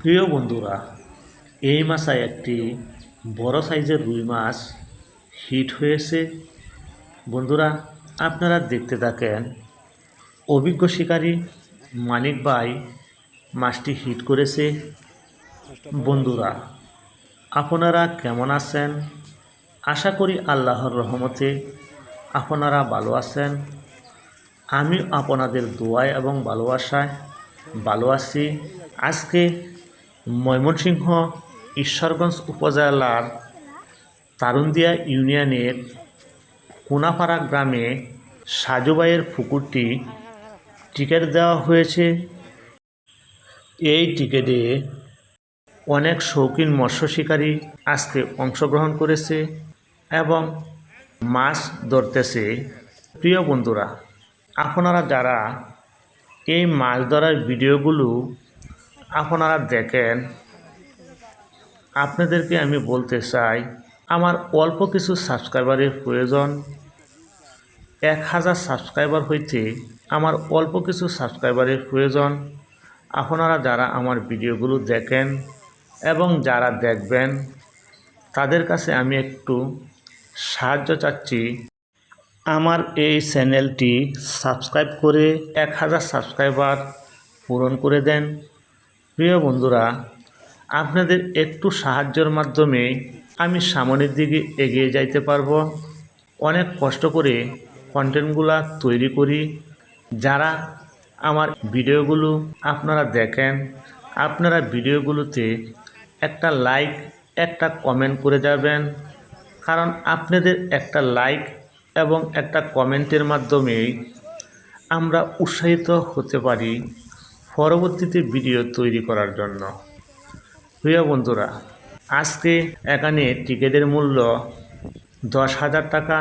প্রিয় বন্ধুরা, এই মাসায় একটি বড় সাইজের রুই মাছ হিট হয়েছে। বন্ধুরা, আপনারা দেখতে থাকেন, অভিজ্ঞ শিকারী মানিক ভাই মাছটি হিট করেছে। বন্ধুরা, আপনারা কেমন আছেন? আশা করি আল্লাহর রহমতে আপনারা ভালো আছেন। আমি আপনাদের দোয়ায় এবং ভালোবাসায় ভালো আছি। আজকে ময়মনসিংহ, ঈশ্বরগঞ্জ উপজেলার তারুন্দিয়া ইউনিয়নের কোনাপাড়া গ্রামে সাজুবাইয়ের পুকুরটি টিকিট দেওয়া হয়েছে। এই টিকিটে অনেক শৌখিন মৎস্য শিকারী আজকে অংশগ্রহণ করেছে এবং মাছ ধরতেছে। প্রিয় বন্ধুরা, আপনারা যারা এই মাছ ধরার ভিডিওগুলো আপনারা দেখেন, আপনাদেরকে আমি বলতে চাই, আমার অল্প কিছু সাবস্ক্রাইবারের প্রয়োজন। এক হাজার সাবস্ক্রাইবার হইতে আমার অল্প কিছু সাবস্ক্রাইবারের প্রয়োজন। আপনারা যারা আমার ভিডিওগুলো দেখেন এবং যারা দেখবেন, তাদের কাছে আমি একটু সাহায্য চাচ্ছি। আমার এই চ্যানেলটি সাবস্ক্রাইব করে এক হাজার সাবস্ক্রাইবার পূরণ করে দেন। প্রিয় বন্ধুরা, আপনাদের একটু সাহায্যের মাধ্যমে আমি সামনের দিকে এগিয়ে যাইতে পারব। অনেক কষ্ট করে কন্টেন্টগুলা তৈরি করি। যারা আমার ভিডিওগুলো আপনারা দেখেন, আপনারা ভিডিওগুলোতে একটা লাইক একটা কমেন্ট করে যাবেন। কারণ আপনাদের একটা লাইক এবং একটা কমেন্টের মাধ্যমে আমরা উৎসাহিত হতে পারি। পরবর্তীতে ভিডিও তৈরি করার জন্য। প্রিয় বন্ধুরা, আজকে এখানে টিকিটের মূল্য দশ হাজার টাকা।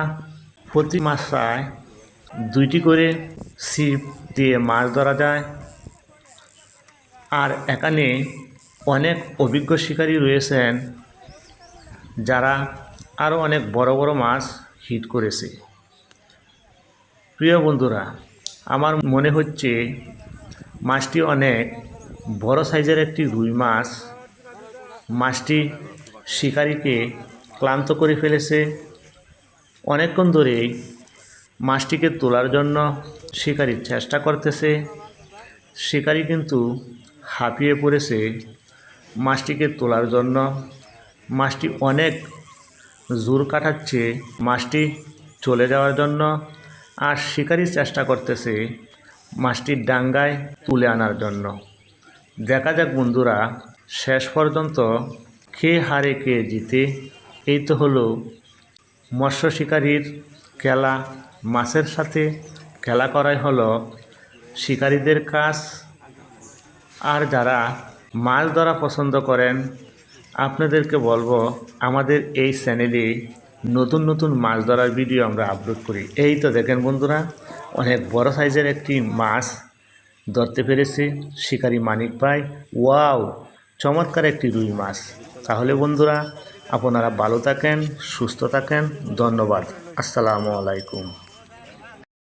প্রতি মাসায় দুইটি করে ছিপ দিয়ে মাছ ধরা যায়। আর এখানে অনেক অভিজ্ঞ শিকারী রয়েছেন, যারা আরও অনেক বড় বড় মাছ হিট করেছে। প্রিয় বন্ধুরা, আমার মনে হচ্ছে মাছটি অনেক বড় সাইজের একটি রুই মাছ। মাছটি শিকারীকে ক্লান্ত করে ফেলেছে। অনেকক্ষণ ধরেই মাছটিকে তোলার জন্য শিকারী চেষ্টা করতেছে। শিকারী কিন্তু হাঁপিয়ে পড়েছে মাছটিকে তোলার জন্য। মাছটি অনেক জোর কাটাচ্ছে মাছটি চলে যাওয়ার জন্য। আর শিকারী চেষ্টা করতেছে মাছটির ডাঙ্গায় তুলে আনার জন্য। দেখা যাক বন্ধুরা, শেষ পর্যন্ত কে হারে কে জিতে। এই তো হলো মৎস্য শিকারীর খেলা। মাছের সাথে খেলা করাই হলো শিকারীদের কাজ। আর যারা মাছ ধরা পছন্দ করেন, আপনাদেরকে বলব, আমাদের এই চ্যানেলে নতুন নতুন মাছ ধরার ভিডিও আমরা আপলোড করি। এই তো দেখেন বন্ধুরা, অনেক বড় সাইজের একটি মাছ ধরতে পেরেছে, শিকারি মানিক পাই ওয়াও চমৎকার একটি রুই মাছ। তাহলে বন্ধুরা, আপনারা ভালো থাকেন, সুস্থ থাকেন, ধন্যবাদ। আসসালামু আলাইকুম।